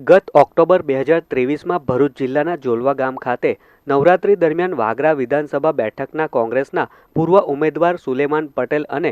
ગત ઓક્ટોબર બે હજાર ત્રેવીસમાં ભરૂચ જિલ્લાના જોલવા ગામ ખાતે નવરાત્રી દરમિયાન વાગરા વિધાનસભા બેઠકના કોંગ્રેસના પૂર્વ ઉમેદવાર સુલેમાન પટેલ અને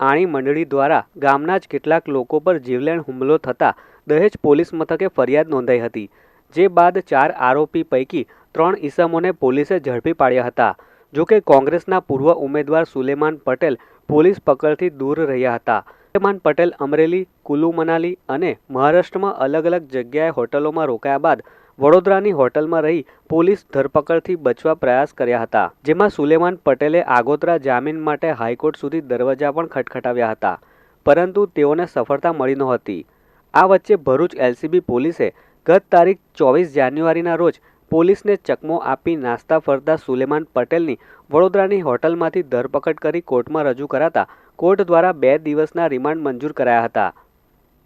આણી મંડળી દ્વારા ગામના જ કેટલાક લોકો પર જીવલેણ હુમલો થતાં દહેજ પોલીસ મથકે ફરિયાદ નોંધાઈ હતી, જે બાદ ચાર આરોપી પૈકી ત્રણ ઈસમોને પોલીસે ઝડપી પાડ્યા હતા. જોકે કોંગ્રેસના પૂર્વ ઉમેદવાર સુલેમાન પટેલ પોલીસ પકડથી દૂર રહ્યા હતા. સુલેમાન પટેલ, અમરેલી કુલુ મનાલી અને મહારાષ્ટ્રમાં અલગ અલગ જગ્યાએ હોટલોમાં રોકાયા બાદ વડોદરાની હોટલમાં રહી પોલીસ ધરપકડથી બચવા પ્રયાસ કર્યા હતા, જેમાં સુલેમાન પટેલે આગોતરા જામીન માટે હાઈકોર્ટ સુધી દરવાજા પણ ખટખટાવ્યા હતા, પરંતુ તેઓને સફળતા મળી નહોતી. આ વચ્ચે ભરૂચ એલસીબી પોલીસે ગત તારીખ ચોવીસ જાન્યુઆરીના રોજ પોલીસને ચકમો આપી નાસ્તા ફરતા સુલેમાન પટેલની વડોદરાની હોટલમાંથી ધરપકડ કરી કોર્ટમાં રજૂ કરાતા કોર્ટ દ્વારા બે દિવસના રિમાન્ડ મંજૂર કરાયા હતા,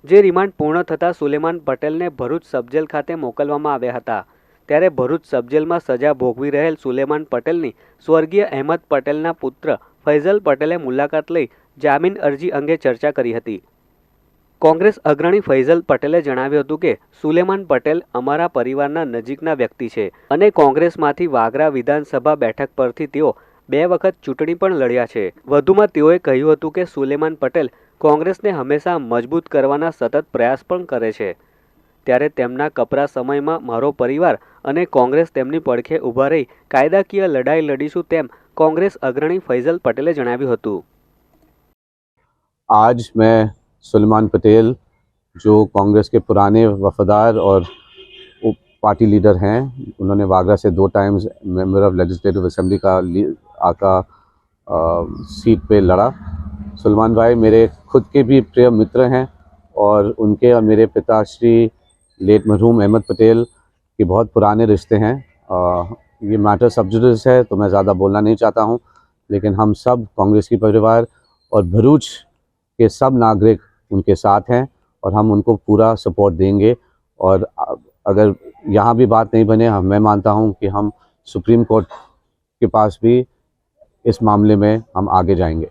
જે રિમાન્ડ પૂર્ણ થતાં સુલેમાન પટેલને ભરૂચ સબજેલ ખાતે મોકલવામાં આવ્યા હતા. ત્યારે ભરૂચ સબજેલમાં સજા ભોગવી રહેલ સુલેમાન પટેલની સ્વર્ગીય અહેમદ પટેલના પુત્ર ફૈઝલ પટેલે મુલાકાત લઈ જામીન અરજી અંગે ચર્ચા કરી હતી. કોંગ્રેસ અગ્રણી ફૈઝલ પટેલે જણાવ્યું હતું કે, સુલેમાન પટેલ અમારા પરિવારના નજીકના વ્યક્તિ છે અને કોંગ્રેસમાંથી વાગરા વિધાનસભા બેઠક પરથી તેઓ બે વખત ચૂંટણી પણ લડ્યા છે વધુમાં તેઓએ કહ્યું હતું કે સુલેમાન પટેલ કોંગ્રેસને હંમેશા મજબૂત કરવાના સતત પ્રયાસ પણ કરે છે ત્યારે તેમના કપરા સમયમાં મારો પરિવાર અને કોંગ્રેસ તેમની પડખે ઊભા રહી કાયદાકીય લડાઈ લડીશું તેમ કોંગ્રેસ અગ્રણી ફૈઝલ પટેલે જણાવ્યું હતું आज मैं सुलेमान पटेल जो कांग्रेस के पुराने वफादार और उप पार्टी लीडर हैं उन्होंने वागरा से दो times member of legislative assembly का ली- आका सीट पे लड़ा। सलमान भाई मेरे खुद के भी प्रिय मित्र हैं और उनके और मेरे पिता श्री लेट मरहूम अहमद पटेल के बहुत पुराने रिश्ते हैं। अ, ये मैटर सब्जुडिस है तो मैं ज़्यादा बोलना नहीं चाहता हूँ लेकिन हम सब कांग्रेस की परिवार और भरूच के सब नागरिक उनके साथ हैं और हम उनको पूरा सपोर्ट देंगे। और अगर यहाँ भी बात नहीं बने मैं मानता हूँ कि हम सुप्रीम कोर्ट के पास भी इस मामले में हम आगे जाएंगे